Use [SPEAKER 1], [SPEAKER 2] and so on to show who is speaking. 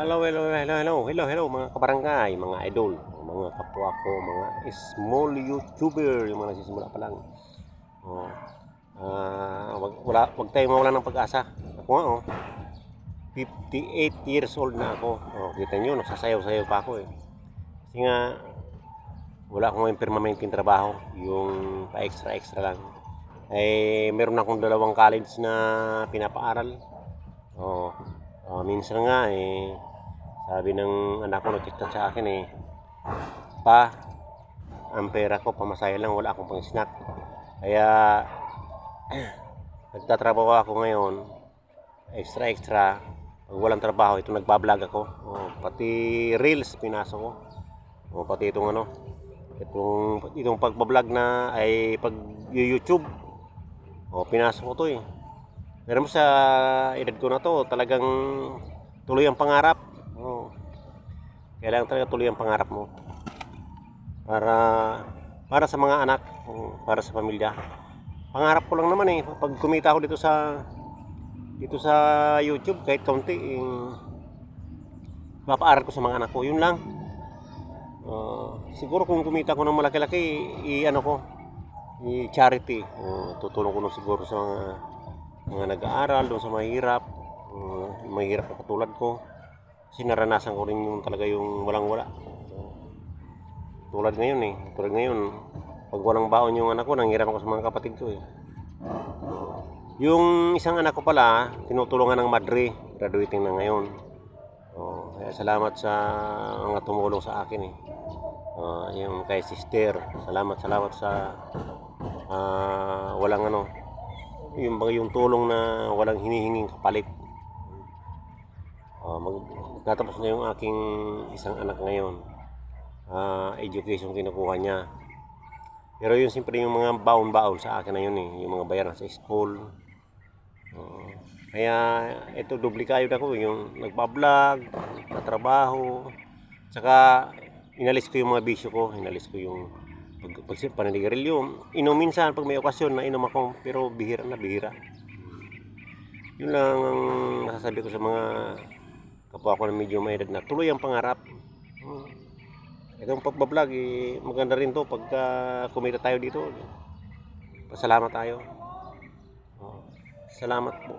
[SPEAKER 1] Hello, hello, hello, hello, hello, hello, mga kabarangay, mga idol, mga kapwa ko, mga small YouTuber, yung mga nagsisimula pa lang. Oh. Ah, wag, wala, wag tayo mawala ng pag-asa. Ako nga, oh. 58 years old na ako. Oh, kita nyo, nagsasayaw-sayaw pa ako eh. Kasi nga, wala akong ngayon permanenteng trabaho. Yung pa-extra-extra lang. Eh, meron akong dalawang college na pinapaaral. Oh, ah, minsan nga eh, sabi ng anak ko nagchat sa akin eh, pa, ang pera ko pamasaya lang, wala akong pang snack. Kaya, nagtatrabaho ako ngayon, extra extra, pag walang trabaho, ito nagbablog ako. Oh, pati reels pinasok ko. Oh, pati itong ano, itong, itong pagbablog na ay pag YouTube. Oh, pinasok ko to eh. Pero sa edad ko na to, talagang tuloy ang pangarap. Oh. Kailangan talaga tuloy ang pangarap mo. Para para sa mga anak, oh, para sa pamilya. Pangarap ko lang naman eh, pag kumita ako dito sa dito sa YouTube kahit kaunti, eh, mapaaral ko sa mga anak ko. Yun lang. Ah, siguro kung kumita ko ng malaki-laki, i ano ko, i charity. Oh, tutulong ko na siguro sa mga mga nag-aaral, doon sa mahirap, uh, mahirap na katulad ko. Kasi naranasan ko rin yung talaga yung walang-wala. tulad ngayon eh, tulad ngayon, pag walang baon yung anak ko, nangiram ako sa mga kapatid ko eh. Yung isang anak ko pala, tinutulungan ng madre, graduating na ngayon. Oh, kaya salamat sa mga tumulong sa akin eh. Ah, yung kay sister, salamat salamat sa ah, walang ano, yung mga yung tulong na walang hinihinging kapalit. Uh, mag, magtatapos na yung aking isang anak ngayon. Ah, education kinukuha niya. Pero yun siyempre yung mga baon-baon sa akin na yun eh, yung mga bayaran sa school. Oo. kaya ito doble kayo ako yung nagbablog, nagtatrabaho, saka inalis ko yung mga bisyo ko, inalis ko yung pag, pag paninigarilyo. Inom minsan pag may okasyon na inom ako, pero bihira na bihira. Yun lang ang masasabi ko sa mga kapwa ko na medyo may edad na tuloy ang pangarap. Hmm. Itong pagbablog, eh, maganda rin to pagka kumita tayo dito. Pasalamat tayo. Oh, salamat po.